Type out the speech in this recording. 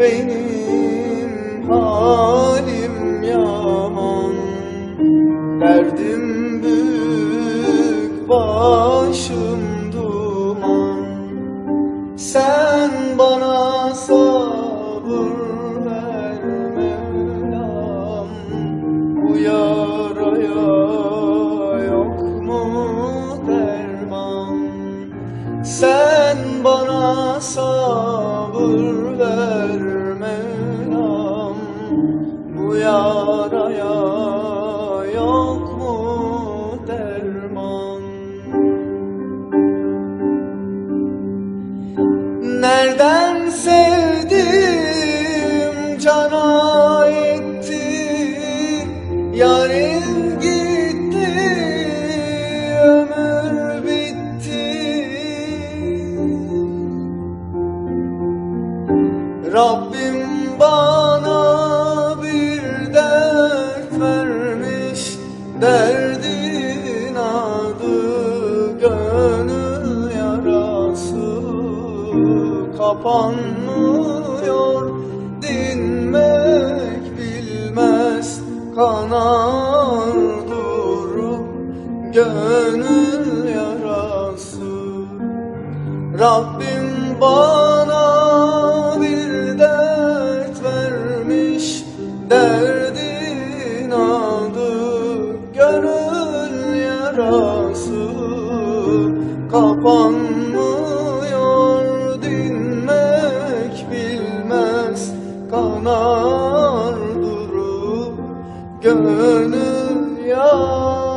benim halim yaman. Derdim büyük başım duman. Sen bana sabır Sen bana sabır ver Mevlam Bu yaraya yok mu derman? Nereden sevdim cana etti Yarın gitti Rabbim bana bir dert vermiş Derdin adı gönül yarası. Kapanmıyor dinmek bilmez Kanar durup gönül yarası. Rabbim bana yarası kapanmıyor dinmek bilmez kanar durur gönül yarası